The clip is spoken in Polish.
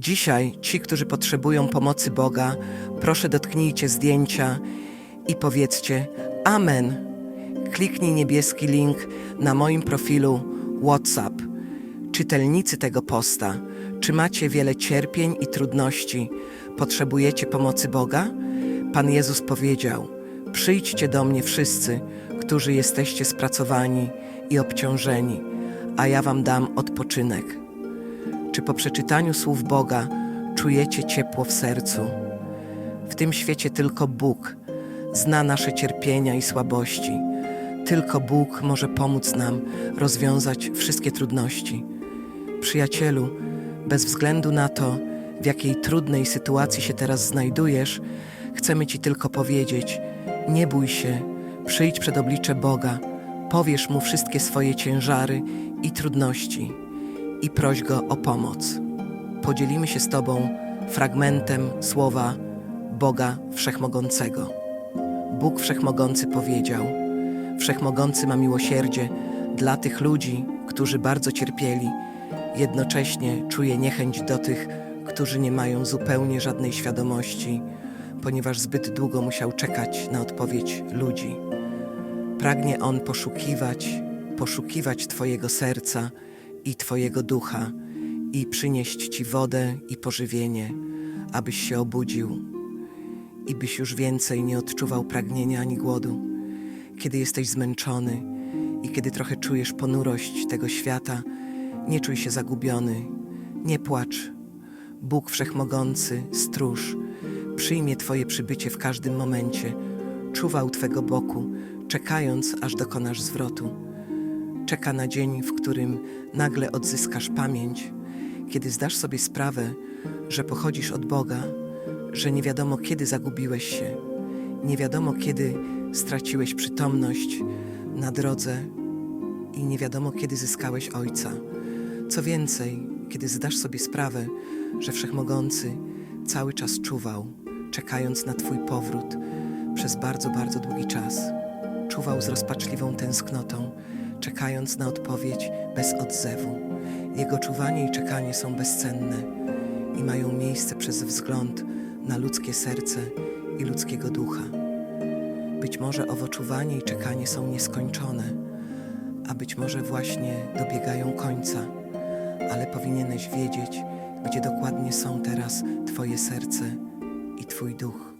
Dzisiaj ci, którzy potrzebują pomocy Boga, proszę dotknijcie zdjęcia i powiedzcie Amen. Kliknij niebieski link na moim profilu WhatsApp. Czytelnicy tego posta, czy macie wiele cierpień i trudności? Potrzebujecie pomocy Boga? Pan Jezus powiedział: Przyjdźcie do mnie wszyscy, którzy jesteście spracowani i obciążeni, a ja wam dam odpoczynek. Czy po przeczytaniu słów Boga czujecie ciepło w sercu? W tym świecie tylko Bóg zna nasze cierpienia i słabości. Tylko Bóg może pomóc nam rozwiązać wszystkie trudności. Przyjacielu, bez względu na to, w jakiej trudnej sytuacji się teraz znajdujesz, chcemy Ci tylko powiedzieć: nie bój się, przyjdź przed oblicze Boga, powiesz Mu wszystkie swoje ciężary i trudności i proś Go o pomoc. Podzielimy się z Tobą fragmentem słowa Boga Wszechmogącego. Bóg Wszechmogący powiedział: Wszechmogący ma miłosierdzie dla tych ludzi, którzy bardzo cierpieli. Jednocześnie czuje niechęć do tych, którzy nie mają zupełnie żadnej świadomości, ponieważ zbyt długo musiał czekać na odpowiedź ludzi. Pragnie On poszukiwać, poszukiwać Twojego serca i Twojego ducha i przynieść Ci wodę i pożywienie, abyś się obudził i byś już więcej nie odczuwał pragnienia ani głodu. Kiedy jesteś zmęczony i kiedy trochę czujesz ponurość tego świata, nie czuj się zagubiony, nie płacz. Bóg Wszechmogący, stróż, przyjmie Twoje przybycie w każdym momencie, czuwa u Twego boku, czekając, aż dokonasz zwrotu. Czeka na dzień, w którym nagle odzyskasz pamięć, kiedy zdasz sobie sprawę, że pochodzisz od Boga, że nie wiadomo kiedy zagubiłeś się, nie wiadomo kiedy straciłeś przytomność na drodze i nie wiadomo kiedy zyskałeś Ojca. Co więcej, kiedy zdasz sobie sprawę, że Wszechmogący cały czas czuwał, czekając na Twój powrót przez bardzo, bardzo długi czas. Czuwał z rozpaczliwą tęsknotą, czekając na odpowiedź bez odzewu. Jego czuwanie i czekanie są bezcenne i mają miejsce przez wzgląd na ludzkie serce i ludzkiego ducha. Być może owo czuwanie i czekanie są nieskończone, a być może właśnie dobiegają końca, ale powinieneś wiedzieć, gdzie dokładnie są teraz Twoje serce i Twój duch.